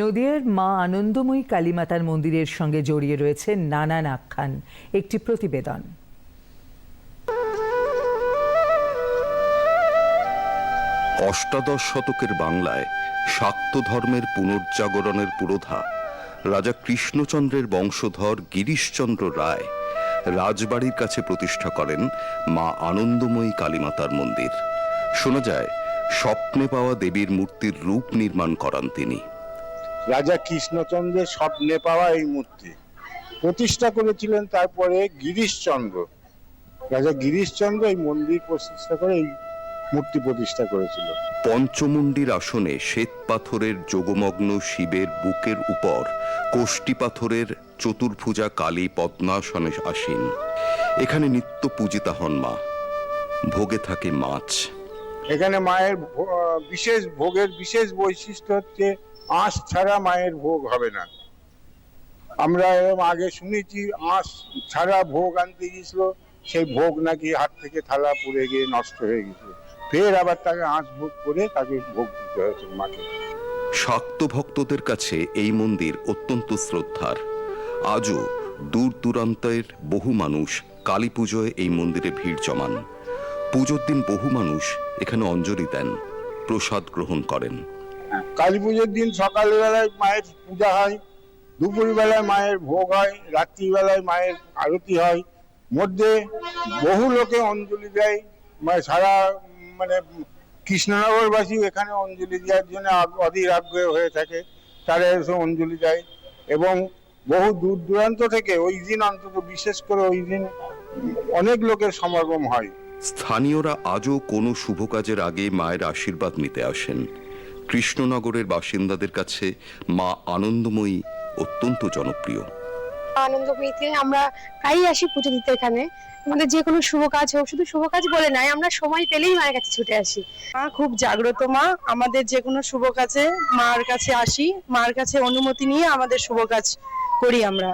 নদিয়ার মা আনন্দময়ী কালীমাতার মন্দিরের সঙ্গে জড়িয়ে রয়েছে নানান আখ্যান। একটি প্রতিবেদন। অষ্টাদশ শতকের বাংলায় শাক্ত ধর্মের পুনর্জাগরণের পুরোধা, রাজা কৃষ্ণচন্দ্রের বংশধর গিরিশচন্দ্র রায় রাজবাড়ির কাছে প্রতিষ্ঠা করেন মা আনন্দময়ী কালীমাতার মন্দির। শোনা যায়, স্বপ্নে পাওয়া দেবীর মূর্তির রূপ নির্মাণ করান তিনি। রাজা কৃষ্ণচন্দ্রের স্বপ্নে পাওয়া এই মূর্তি। প্রতিষ্ঠা করেছিলেন তারপরে গিরিশচন্দ্র। রাজা গিরিশচন্দ্র এই মন্দির প্রতিষ্ঠা করে এই মূর্তি প্রতিষ্ঠা করেছিল। পঞ্চমুণ্ডির আসনে শ্বেত পাথরের যোগমগ্ন শিবের বুকের উপর কোষ্টি পাথরের চতুর্ভুজা কালী পদ্মাসনে আসীন। এখানে নিত্য পূজিতা হন মা। ভোগে থাকে মাছ। এখানে মায়ের বিশেষ ভোগের বিশেষ বৈশিষ্ট্য হচ্ছে আঁশ ছাড়া মায়ের ভোগ হবে না। আমরা এরকম আগে শুনেছি, আঁশ ছাড়া ভোগ আনতে গিয়েছিল, সেই ভোগ নাকি হাত থেকে থালা পুড়ে গিয়ে নষ্ট হয়ে গেছিল ফের আবার তাকে আঁশ ভোগ করে তাকে ভোগ দিতে হয়েছে মাকে। শাক্ত ভক্তদের কাছে এই মন্দির অত্যন্ত শ্রদ্ধার। আজও দূর দূরান্তের বহু মানুষ কালী পুজোয় এই মন্দিরে ভিড় জমান। পুজোর দিন বহু মানুষ এখানে অঞ্জলি দেন, প্রসাদ গ্রহণ করেন। কালী পুজোর দিন সকালবেলায় মায়ের পূজা হয়, দুপুরবেলায় মায়ের ভোগ হয়, রাত্রিবেলায় মায়ের আরতি হয়। মধ্যে বহু লোকে অঞ্জলি দেয় মানে সারা মানে কৃষ্ণনগরবাসী এখানে অঞ্জলি দেওয়ার জন্য অধীর আগ্রহ হয়ে থাকে, তারা এসে অঞ্জলি দেয় এবং বহু দূর দূরান্ত থেকে, ওই দিন অন্তত বিশেষ করে ওই দিন অনেক লোকের সমাগম হয়। স্থানীয়রা আজও কোনো শুভ কাজের আগে মায়ের আশীর্বাদ নিতে আসেন। কৃষ্ণনগরের বাসিন্দাদের কাছে মা আনন্দময়ী অত্যন্ত জনপ্রিয়। আনন্দময়ীতে আমরা প্রায়ই আসি পুজো দিতে এখানে। আমাদের যে কোনো শুভ কাজ হোক শুধু শুভ কাজ বলে নাই আমরা সময় পেলেই মায়ের কাছে ছুটে আসি। মা খুব জাগ্রত মা আমাদের যে কোনো শুভ কাজে মার কাছে আসি মার কাছে অনুমতি নিয়ে আমাদের শুভ কাজ করি আমরা।